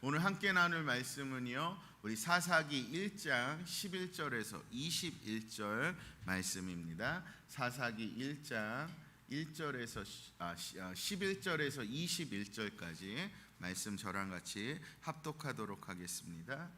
오늘 함께 나눌 말씀은요. 우리 사사기 1장 11절에서 21절 말씀입니다. 사사기 1장 1절에서 아, 11절에서 21절까지 말씀 저랑 같이 합독하도록 하겠습니다.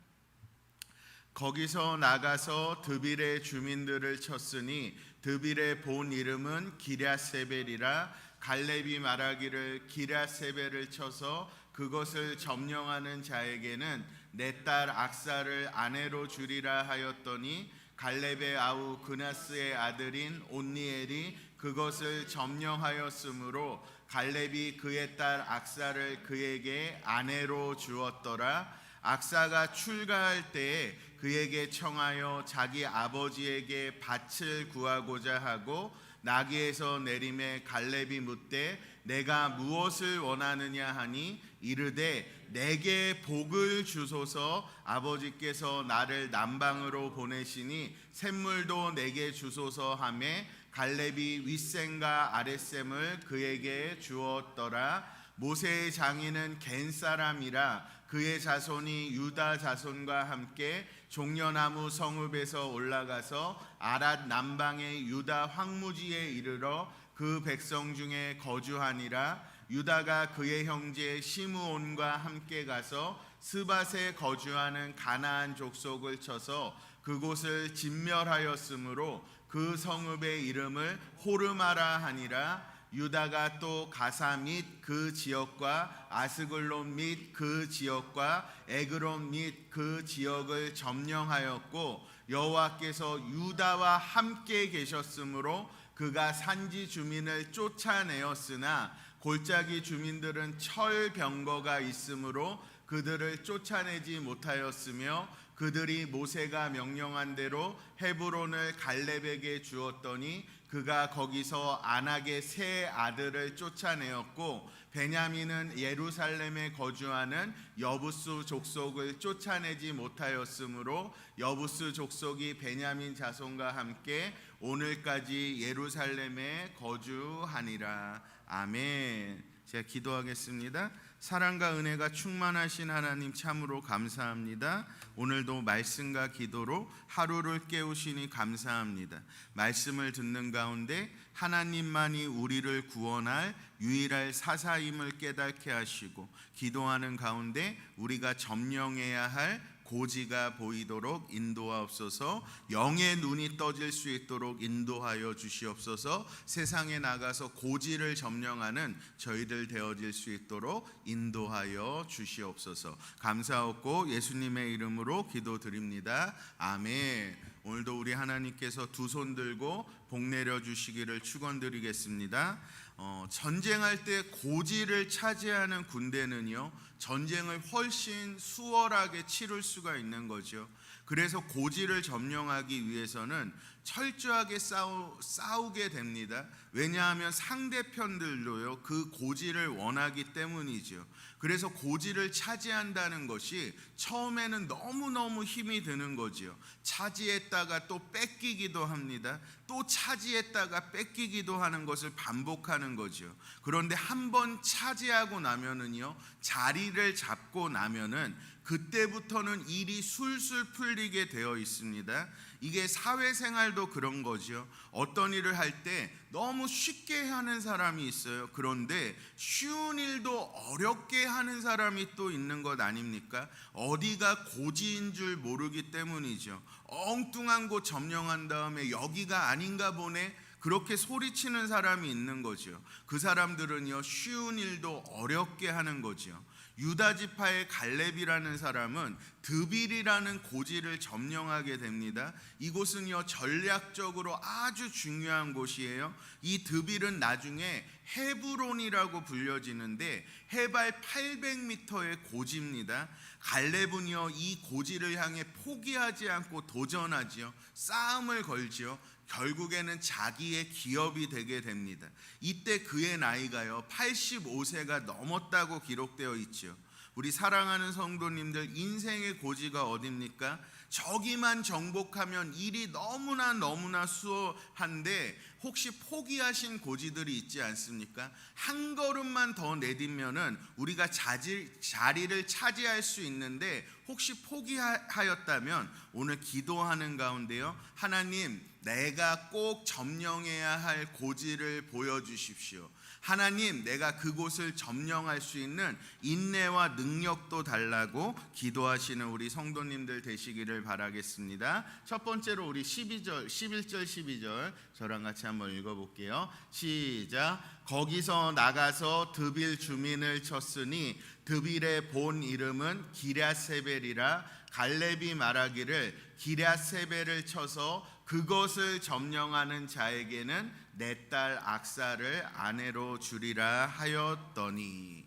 거기서 나가서 드빌의 주민들을 쳤으니 드빌의 본 이름은 기랴세벨이라 갈렙이 말하기를 기랴세벨을 쳐서 그것을 점령하는 자에게는 내 딸 악사를 아내로 주리라 하였더니 갈렙의 아우 그나스의 아들인 온니엘이 그것을 점령하였으므로 갈렙이 그의 딸 악사를 그에게 아내로 주었더라. 악사가 출가할 때에 그에게 청하여 자기 아버지에게 밭을 구하고자 하고 나귀에서 내림에 갈렙이 묻되 내가 무엇을 원하느냐 하니 이르되 내게 복을 주소서. 아버지께서 나를 남방으로 보내시니 샘물도 내게 주소서 하매 갈렙이 윗셈과 아랫셈을 그에게 주었더라. 모세의 장인은 겐 사람이라 그의 자손이 유다 자손과 함께 종려나무 성읍에서 올라가서 아랏 남방의 유다 황무지에 이르러 그 백성 중에 거주하니라. 유다가 그의 형제 시므온과 함께 가서 스밧에 거주하는 가나안 족속을 쳐서 그곳을 진멸하였으므로 그 성읍의 이름을 호르마라 하니라. 유다가 또 가사 및 그 지역과 아스글론 및 그 지역과 에그론 및 그 지역을 점령하였고 여호와께서 유다와 함께 계셨으므로 그가 산지 주민을 쫓아내었으나 골짜기 주민들은 철병거가 있으므로 그들을 쫓아내지 못하였으며 그들이 모세가 명령한 대로 헤브론을 갈렙에게 주었더니 그가 거기서 안악의 세 아들을 쫓아내었고 베냐민은 예루살렘에 거주하는 여부스 족속을 쫓아내지 못하였으므로 여부스 족속이 베냐민 자손과 함께 오늘까지 예루살렘에 거주하니라 아멘. 제가 기도하겠습니다. 사랑과 은혜가 충만하신 하나님 참으로 감사합니다. 오늘도 말씀과 기도로 하루를 깨우시니 감사합니다. 말씀을 듣는 가운데 하나님만이 우리를 구원할 유일할 사사임을 깨닫게 하시고 기도하는 가운데 우리가 점령해야 할 고지가 보이도록 인도하옵소서. 영의 눈이 떠질 수 있도록 인도하여 주시옵소서. 세상에 나가서 고지를 점령하는 저희들 되어질 수 있도록 인도하여 주시옵소서. 감사하고 예수님의 이름으로 기도드립니다. 아멘. 오늘도 우리 하나님께서 두 손 들고 복 내려 주시기를 축원드리겠습니다 어, 전쟁할 때 고지를 차지하는 군대는요 전쟁을 훨씬 수월하게 치룰 수가 있는 거죠. 그래서 고지를 점령하기 위해서는 철저하게 싸우, 싸우게 됩니다. 왜냐하면 상대편들도요 그 고지를 원하기 때문이죠. 그래서 고지를 차지한다는 것이 처음에는 너무너무 힘이 드는 거지요. 차지했다가 또 뺏기기도 합니다. 또 차지했다가 뺏기기도 하는 것을 반복하는 거죠. 그런데 한 번 차지하고 나면은요, 자리를 잡고 나면은 그때부터는 일이 술술 풀리게 되어 있습니다. 이게 사회생활도 그런 거죠. 어떤 일을 할 때 너무 쉽게 하는 사람이 있어요. 그런데 쉬운 일도 어렵게 하는 사람이 또 있는 것 아닙니까? 어디가 고지인 줄 모르기 때문이죠. 엉뚱한 곳 점령한 다음에 여기가 아닌가 보네. 그렇게 소리치는 사람이 있는 거죠. 그 사람들은요, 쉬운 일도 어렵게 하는 거죠. 유다 지파의 갈렙이라는 사람은 드빌이라는 고지를 점령하게 됩니다. 이곳은요 전략적으로 아주 중요한 곳이에요. 이 드빌은 나중에 헤브론이라고 불려지는데 해발 800m의 고지입니다. 갈렙은요 이 고지를 향해 포기하지 않고 도전하지요. 싸움을 걸지요. 결국에는 자기의 기업이 되게 됩니다. 이때 그의 나이가요 85세가 넘었다고 기록되어 있죠. 우리 사랑하는 성도님들 인생의 고지가 어딥니까? 저기만 정복하면 일이 너무나 너무나 수월한데 혹시 포기하신 고지들이 있지 않습니까? 한 걸음만 더 내딛면은 우리가 자질, 자리를 차지할 수 있는데 혹시 포기하였다면 오늘 기도하는 가운데요. 하나님, 내가 꼭 점령해야 할 고지를 보여주십시오. 하나님, 내가 그곳을 점령할 수 있는 인내와 능력도 달라고 기도하시는 우리 성도님들 되시기를 바라겠습니다. 첫 번째로 우리 12절, 11절, 12절 저랑 같이 한번 읽어볼게요. 시작. 거기서 나가서 드빌 주민을 쳤으니 드빌의 본 이름은 기랴세벨이라 갈렙이 말하기를 기랴세벨을 쳐서 그것을 점령하는 자에게는 내 딸 악사를 아내로 주리라 하였더니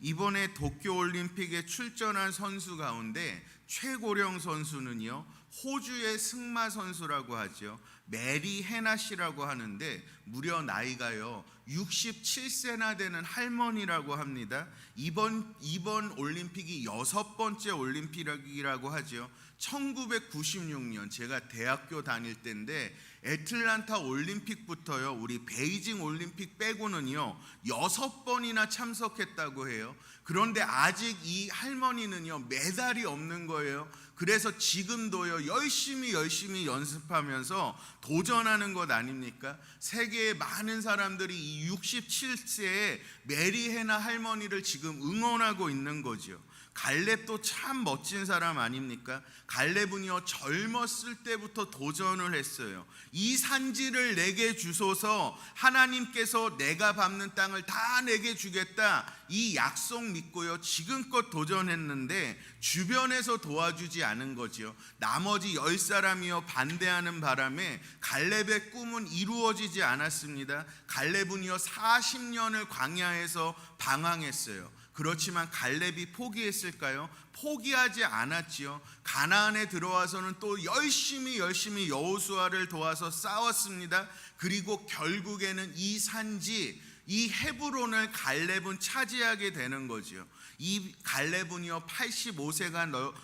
이번에 도쿄 올림픽에 출전한 선수 가운데 최고령 선수는요 호주의 승마 선수라고 하죠 메리 헤나 씨라고 하는데 무려 나이가요 67세나 되는 할머니라고 합니다 이번 이번 올림픽이 여섯 번째 올림픽이라고 하죠 1996년 제가 대학교 다닐 때인데 애틀란타 올림픽부터요 우리 베이징 올림픽 빼고는요 여섯 번이나 참석했다고 해요. 그런데 아직 이 할머니는요 메달이 없는 거예요. 그래서 지금도요 열심히 열심히 연습하면서 도전하는 것 아닙니까? 세계의 많은 사람들이 이 67세의 메리 헤나 할머니를 지금 응원하고 있는 거죠. 갈렙도 참 멋진 사람 아닙니까? 갈렙은요 젊었을 때부터 도전을 했어요. 이 산지를 내게 주소서 하나님께서 내가 밟는 땅을 다 내게 주겠다. 이 약속 믿고요 지금껏 도전했는데 주변에서 도와주지 않은 거지요. 나머지 열 사람이요 반대하는 바람에 갈렙의 꿈은 이루어지지 않았습니다. 갈렙은요 40년을 광야에서 방황했어요. 그렇지만 갈렙이 포기했을까요? 포기하지 않았지요. 가나안에 들어와서는 또 열심히 열심히 여호수아를 도와서 싸웠습니다. 그리고 결국에는 이 산지 이 헤브론을 갈렙은 차지하게 되는 거지요. 이 갈렙은요 85세가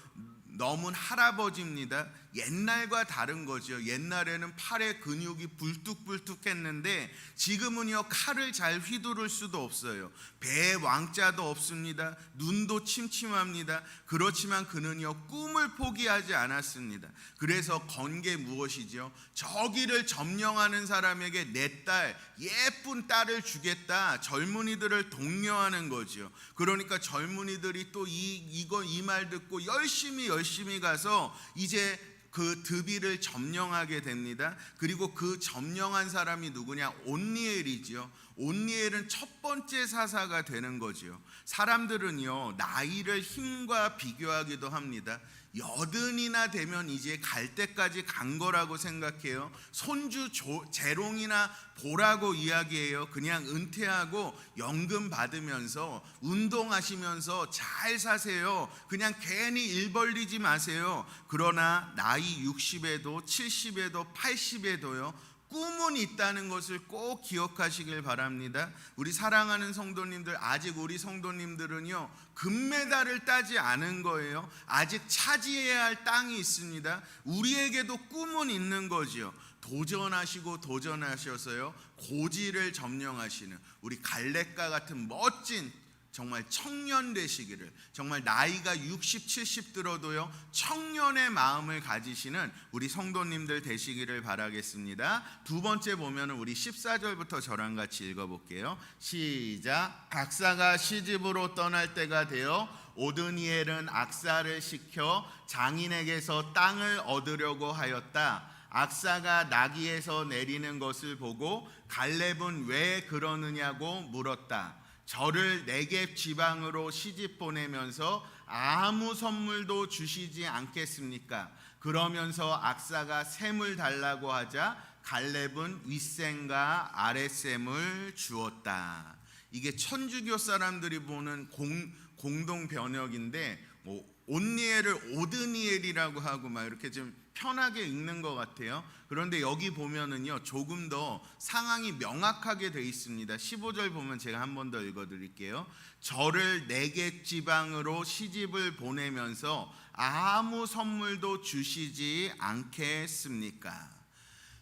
넘은 할아버지입니다. 옛날과 다른 거죠. 옛날에는 팔에 근육이 불뚝불뚝했는데 지금은요 칼을 잘 휘두를 수도 없어요. 배에 왕자도 없습니다. 눈도 침침합니다. 그렇지만 그는요 꿈을 포기하지 않았습니다. 그래서 건게 무엇이죠? 저기를 점령하는 사람에게 내 딸 예쁜 딸을 주겠다. 젊은이들을 독려하는 거죠. 그러니까 젊은이들이 또 이 이거 이 말 듣고 열심히 열심히 가서 이제 그 드비를 점령하게 됩니다. 그리고 그 점령한 사람이 누구냐? 온니엘이지요. 온니엘은 첫 번째 사사가 되는 거지요. 사람들은요 나이를 힘과 비교하기도 합니다. 여든이나 되면 이제 갈 때까지 간 거라고 생각해요. 손주 조, 재롱이나 보라고 이야기해요. 그냥 은퇴하고 연금 받으면서 운동하시면서 잘 사세요. 그냥 괜히 일 벌리지 마세요. 그러나 나이 60에도 70에도 80에도요. 꿈은 있다는 것을 꼭 기억하시길 바랍니다. 우리 사랑하는 성도님들 아직 우리 성도님들은요 금메달을 따지 않은 거예요. 아직 차지해야 할 땅이 있습니다. 우리에게도 꿈은 있는 거지요. 도전하시고 도전하셔서요 고지를 점령하시는 우리 갈렙과 같은 멋진 정말 청년 되시기를 정말 나이가 60, 70 들어도요 청년의 마음을 가지시는 우리 성도님들 되시기를 바라겠습니다. 두 번째 보면은 우리 14절부터 저랑 같이 읽어볼게요. 시작. 각사가 시집으로 떠날 때가 되어 오드니엘은 악사를 시켜 장인에게서 땅을 얻으려고 하였다. 악사가 나귀에서 내리는 것을 보고 갈렙은 왜 그러느냐고 물었다. 저를 내게 지방으로 시집 보내면서 아무 선물도 주시지 않겠습니까? 그러면서 악사가 샘을 달라고 하자 갈렙은 윗샘과 아랫샘을 주었다. 이게 천주교 사람들이 보는 공, 공동 번역인데 뭐 온니엘을 오드니엘이라고 하고 막 이렇게 좀 편하게 읽는 것 같아요. 그런데 여기 보면은요 조금 더 상황이 명확하게 돼 있습니다. 15절 보면 제가 한 번 더 읽어 드릴게요. 저를 내게 지방으로 시집을 보내면서 아무 선물도 주시지 않겠습니까?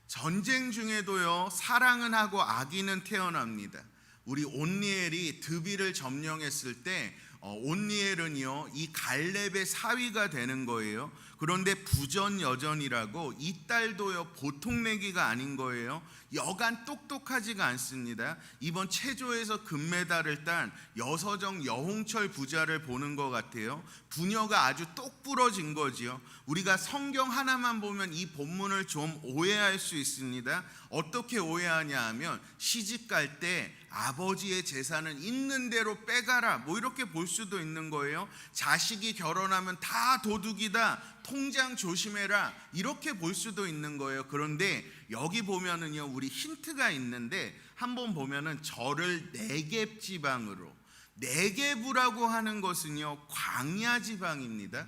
전쟁 중에도요 사랑은 하고 악인은 태어납니다. 우리 온니엘이 드비를 점령했을 때 어, 온니엘은요 이 갈렙의 사위가 되는 거예요. 그런데 부전 여전이라고 이 딸도요 보통 내기가 아닌 거예요. 여간 똑똑하지가 않습니다. 이번 체조에서 금메달을 딴 여서정 여홍철 부자를 보는 것 같아요. 부녀가 아주 똑부러진 거지요. 우리가 성경 하나만 보면 이 본문을 좀 오해할 수 있습니다. 어떻게 오해하냐 하면 시집 갈때 아버지의 재산은 있는 대로 빼가라 뭐 이렇게 볼 수도 있는 거예요. 자식이 결혼하면 다 도둑이다. 통장 조심해라. 이렇게 볼 수도 있는 거예요. 그런데 여기 보면은요. 우리 힌트가 있는데 한번 보면은 저를 네겝 지방으로 네겝이라고 하는 것은요. 광야 지방입니다.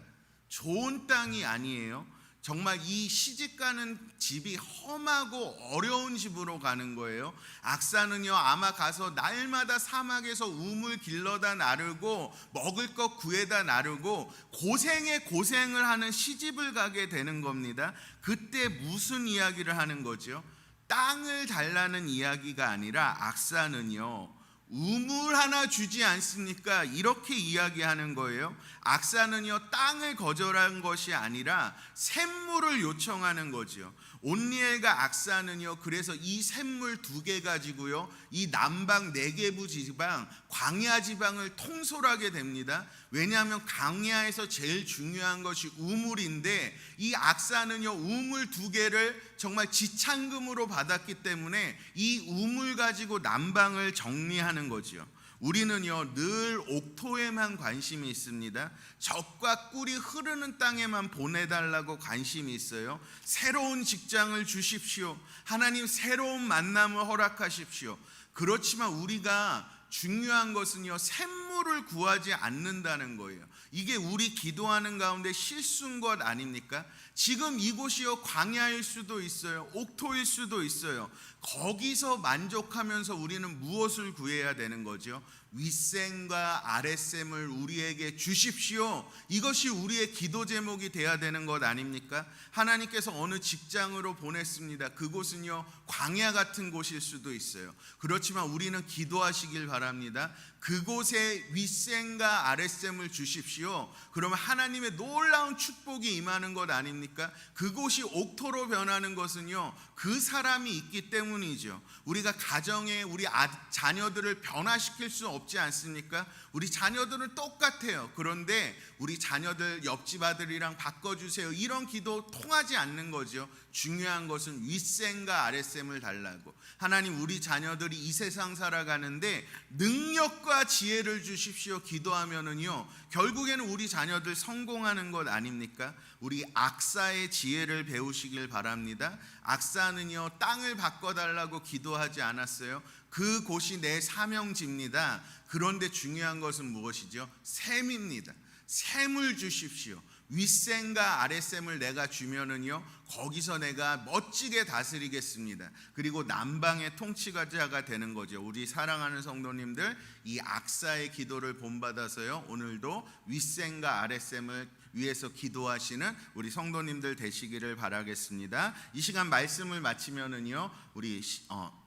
좋은 땅이 아니에요. 정말 이 시집 가는 집이 험하고 어려운 집으로 가는 거예요. 악사는요, 아마 가서 날마다 사막에서 우물 길러다 나르고 먹을 것 구해다 나르고 고생에 고생을 하는 시집을 가게 되는 겁니다. 그때 무슨 이야기를 하는 거죠? 땅을 달라는 이야기가 아니라 악사는요, 우물 하나 주지 않습니까? 이렇게 이야기하는 거예요. 악사는요 땅을 거절한 것이 아니라 샘물을 요청하는 거지요. 온니엘과 악사는요 그래서 이 샘물 두 개 가지고요 이 남방 네개부 지방 광야 지방을 통솔하게 됩니다. 왜냐하면 광야에서 제일 중요한 것이 우물인데 이 악사는요 우물 두 개를 정말 지창금으로 받았기 때문에 이 우물 가지고 남방을 정리하는 거지요. 우리는요 늘 옥토에만 관심이 있습니다. 적과 꿀이 흐르는 땅에만 보내달라고 관심이 있어요. 새로운 직장을 주십시오. 하나님 새로운 만남을 허락하십시오. 그렇지만 우리가 중요한 것은요 샘물을 구하지 않는다는 거예요. 이게 우리 기도하는 가운데 실수인 것 아닙니까? 지금 이곳이요 광야일 수도 있어요. 옥토일 수도 있어요. 거기서 만족하면서 우리는 무엇을 구해야 되는 거죠? 윗셈과 아랫셈을 우리에게 주십시오. 이것이 우리의 기도 제목이 돼야 되는 것 아닙니까? 하나님께서 어느 직장으로 보냈습니다. 그곳은요, 광야 같은 곳일 수도 있어요. 그렇지만 우리는 기도하시길 바랍니다. 그곳에 윗셈과 아랫셈을 주십시오. 그러면 하나님의 놀라운 축복이 임하는 것 아닙니까? 그곳이 옥토로 변하는 것은요, 그 사람이 있기 때문이죠. 우리가 가정에 우리 아, 자녀들을 변화시킬 수 없지 않습니까? 우리 자녀들은 똑같아요. 그런데 우리 자녀들 옆집 아들이랑 바꿔주세요. 이런 기도 통하지 않는 거죠. 중요한 것은 윗셈과 아랫셈을 달라고. 하나님 우리 자녀들이 이 세상 살아가는데 능력과 지혜를 주십시오. 기도하면은요. 결국에는 우리 자녀들 성공하는 것 아닙니까? 우리 악사의 지혜를 배우시길 바랍니다. 악사는요. 땅을 바꿔 달라고 기도하지 않았어요. 그 곳이 내 사명지입니다. 그런데 중요한 것은 무엇이죠? 샘입니다. 샘을 주십시오. 윗셈과 아랫셈을 내가 주면은요 거기서 내가 멋지게 다스리겠습니다. 그리고 남방의 통치자가 되는 거죠. 우리 사랑하는 성도님들 이 악사의 기도를 본받아서요 오늘도 윗셈과 아랫셈을 위해서 기도하시는 우리 성도님들 되시기를 바라겠습니다. 이 시간 말씀을 마치면은요 우리 어,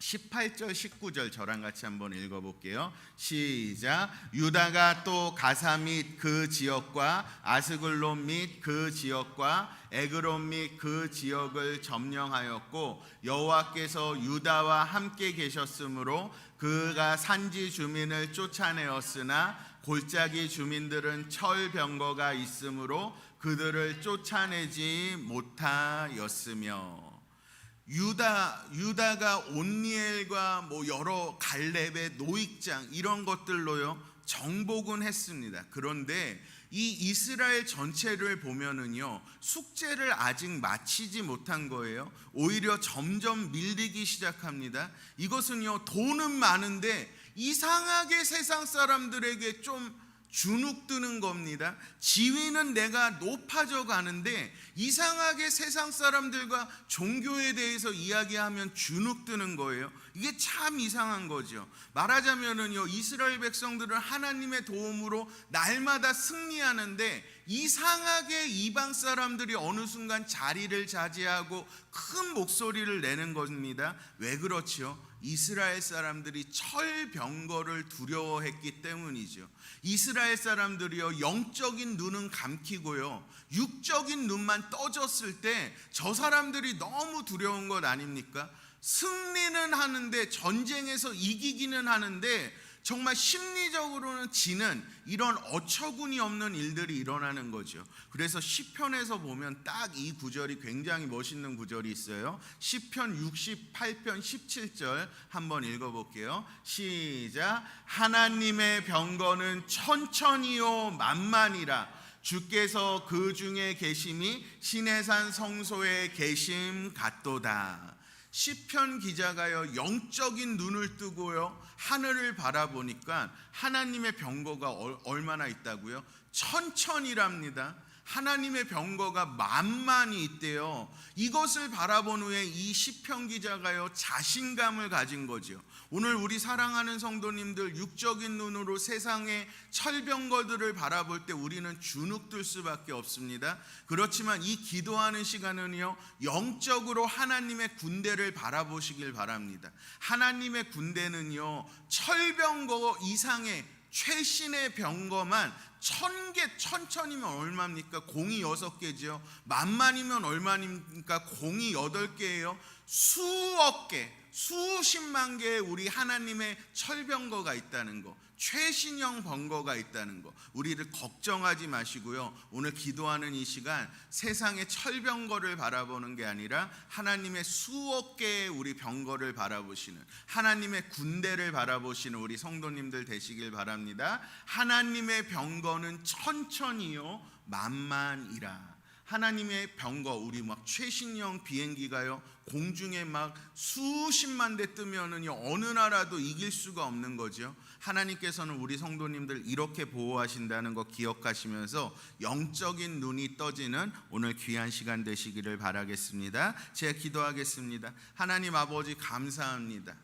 18절 19절 저랑 같이 한번 읽어 볼게요. 시작. 유다가 또 가사 및 그 지역과 아스글론 및 그 지역과 에그론 및 그 지역을 점령하였고 여호와께서 유다와 함께 계셨으므로 그가 산지 주민을 쫓아내었으나 골짜기 주민들은 철병거가 있으므로 그들을 쫓아내지 못하였으며 유다 유다가 온니엘과 뭐 여러 갈렙의 노익장 이런 것들로요 정복은 했습니다. 그런데 이 이스라엘 전체를 보면은요 숙제를 아직 마치지 못한 거예요. 오히려 점점 밀리기 시작합니다. 이것은요 돈은 많은데 이상하게 세상 사람들에게 좀 주눅드는 겁니다. 지위는 내가 높아져 가는데 이상하게 세상 사람들과 종교에 대해서 이야기하면 주눅드는 거예요. 이게 참 이상한 거죠. 말하자면은요, 이스라엘 백성들은 하나님의 도움으로 날마다 승리하는데 이상하게 이방 사람들이 어느 순간 자리를 차지하고 큰 목소리를 내는 겁니다. 왜 그렇죠? 이스라엘 사람들이 철병거를 두려워했기 때문이죠. 이스라엘 사람들이요 영적인 눈은 감기고요 육적인 눈만 떠졌을 때 저 사람들이 너무 두려운 것 아닙니까? 승리는 하는데 전쟁에서 이기기는 하는데 정말 심리적으로는 지는 이런 어처구니 없는 일들이 일어나는 거죠. 그래서 시편에서 보면 딱 이 구절이 굉장히 멋있는 구절이 있어요. 시편 68편 17절 한번 읽어 볼게요. 시작. 하나님의 병거는 천천히요 만만이라 주께서 그 중에 계심이 시내산 성소에 계심 같도다. 시편 기자가요 영적인 눈을 뜨고요 하늘을 바라보니까 하나님의 병거가 얼- 얼마나 있다고요? 천천이랍니다. 하나님의 병거가 만만히 있대요. 이것을 바라본 후에 이 시편 기자가요 자신감을 가진 거죠. 오늘 우리 사랑하는 성도님들 육적인 눈으로 세상의 철병거들을 바라볼 때 우리는 주눅들 수밖에 없습니다. 그렇지만 이 기도하는 시간은요 영적으로 하나님의 군대를 바라보시길 바랍니다. 하나님의 군대는요 철병거 이상의 최신의 병거만 천 개, 천천이면 얼마입니까? 공이 여섯 개죠. 만만이면 얼마입니까? 공이 여덟 개예요. 수억 개, 수십만 개의 우리 하나님의 철병거가 있다는 거. 최신형 번거가 있다는 거. 우리를 걱정하지 마시고요. 오늘 기도하는 이 시간 세상의 철병거를 바라보는 게 아니라 하나님의 수억 개의 우리 병거를 바라보시는 하나님의 군대를 바라보시는 우리 성도님들 되시길 바랍니다. 하나님의 병거는 천천히요 만만이라. 하나님의 병거 우리 막 최신형 비행기가요 공중에 막 수십만 대 뜨면은요 어느 나라도 이길 수가 없는 거죠. 하나님께서는 우리 성도님들 이렇게 보호하신다는 거 기억하시면서 영적인 눈이 떠지는 오늘 귀한 시간 되시기를 바라겠습니다. 제가 기도하겠습니다. 하나님 아버지 감사합니다.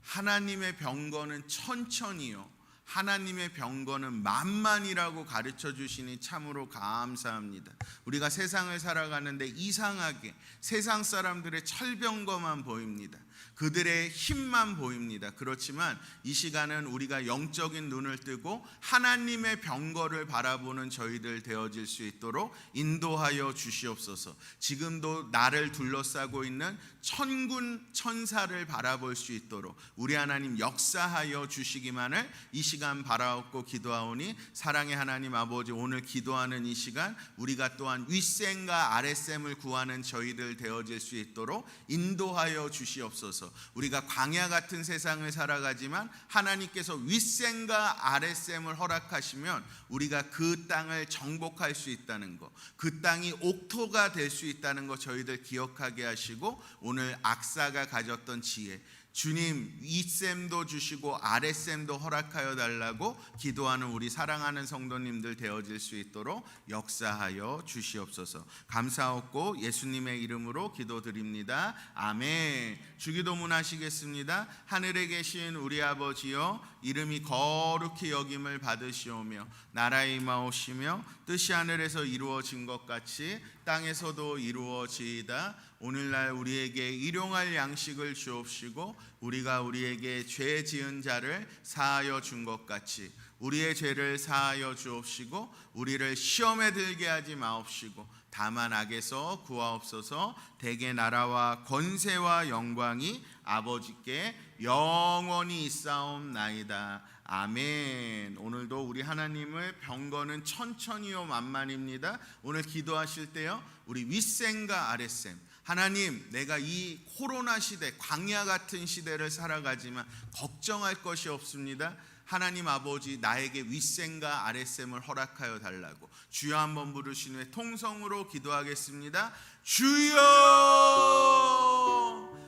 하나님의 병거는 천천히요. 하나님의 병거는 만만이라고 가르쳐 주시니 참으로 감사합니다. 우리가 세상을 살아가는데 이상하게 세상 사람들의 철병거만 보입니다. 그들의 힘만 보입니다. 그렇지만 이 시간은 우리가 영적인 눈을 뜨고 하나님의 병거를 바라보는 저희들 되어질 수 있도록 인도하여 주시옵소서. 지금도 나를 둘러싸고 있는 천군 천사를 바라볼 수 있도록 우리 하나님 역사하여 주시기만을 이 시간 바라옵고 기도하오니 사랑의 하나님 아버지 오늘 기도하는 이 시간 우리가 또한 윗셈과 아랫셈을 구하는 저희들 되어질 수 있도록 인도하여 주시옵소서. 우리가 광야 같은 세상을 살아가지만 하나님께서 윗셈과 아랫셈을 허락하시면 우리가 그 땅을 정복할 수 있다는 것, 그 땅이 옥토가 될 수 있다는 것 저희들 기억하게 하시고 오늘 악사가 가졌던 지혜 주님 윗셈도 주시고 아랫셈도 허락하여 달라고 기도하는 우리 사랑하는 성도님들 되어질 수 있도록 역사하여 주시옵소서. 감사하고 예수님의 이름으로 기도드립니다. 아멘. 주기도문 하시겠습니다. 하늘에 계신 우리 아버지여 이름이 거룩히 여김을 받으시오며 나라의 임하오시며 뜻이 하늘에서 이루어진 것 같이 땅에서도 이루어지이다. 오늘날 우리에게 일용할 양식을 주옵시고 우리가 우리에게 죄 지은 자를 사하여 준 것 같이 우리의 죄를 사하여 주옵시고 우리를 시험에 들게 하지 마옵시고 다만 악에서 구하옵소서 대개 나라와 권세와 영광이 아버지께 영원히 있사옵나이다. 아멘. 오늘도 우리 하나님을 병거는 천천히요 만만입니다. 오늘 기도하실 때요. 우리 윗셈과 아랫셈 하나님, 내가 이 코로나 시대, 광야 같은 시대를 살아가지만 걱정할 것이 없습니다. 하나님 아버지 나에게 윗셈과 아랫셈을 허락하여 달라고 주여 한번 부르신 후에 통성으로 기도하겠습니다. 주여!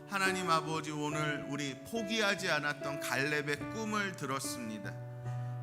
하나님 아버지 오늘 우리 포기하지 않았던 갈렙의 꿈을 들었습니다.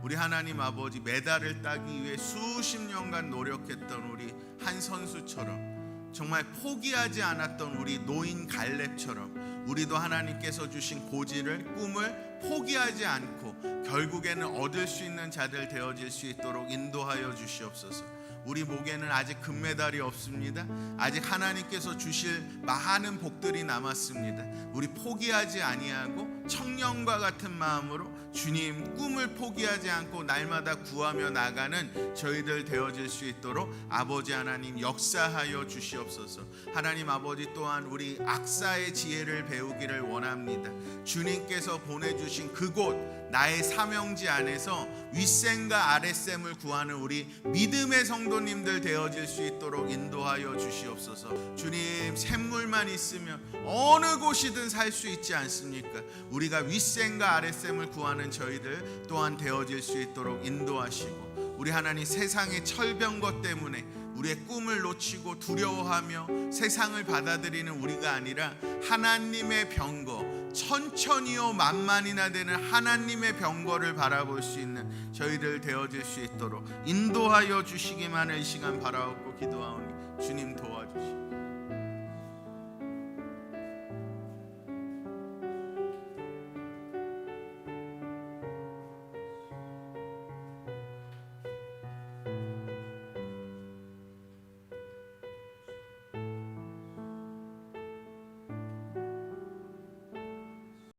우리 하나님 아버지 메달을 따기 위해 수십 년간 노력했던 우리 한 선수처럼 정말 포기하지 않았던 우리 노인 갈렙처럼 우리도 하나님께서 주신 고지를 꿈을 포기하지 않고 결국에는 얻을 수 있는 자들 되어질 수 있도록 인도하여 주시옵소서. 우리 목에는 아직 금메달이 없습니다. 아직 하나님께서 주실 많은 복들이 남았습니다. 우리 포기하지 아니하고 청년과 같은 마음으로 주님 꿈을 포기하지 않고 날마다 구하며 나가는 저희들 되어질 수 있도록 아버지 하나님 역사하여 주시옵소서. 하나님 아버지 또한 우리 악사의 지혜를 배우기를 원합니다. 주님께서 보내주신 그곳 나의 사명지 안에서 윗셈과 아랫셈을 구하는 우리 믿음의 성도님들 되어질 수 있도록 인도하여 주시옵소서. 주님 샘물만 있으면 어느 곳이든 살 수 있지 않습니까? 우리 가 윗셈과 아랫셈을 구하는 저희들 또한 되어질 수 있도록 인도하시고 우리 하나님 세상의 철병것 때문에 우리의 꿈을 놓치고 두려워하며 세상을 받아들이는 우리가 아니라 하나님의 병거 천천히요 만만이나 되는 하나님의 병거를 바라볼 수 있는 저희들 되어질 수 있도록 인도하여 주시기만을 이 시간 바라옵고 기도하오니 주님 도와주시고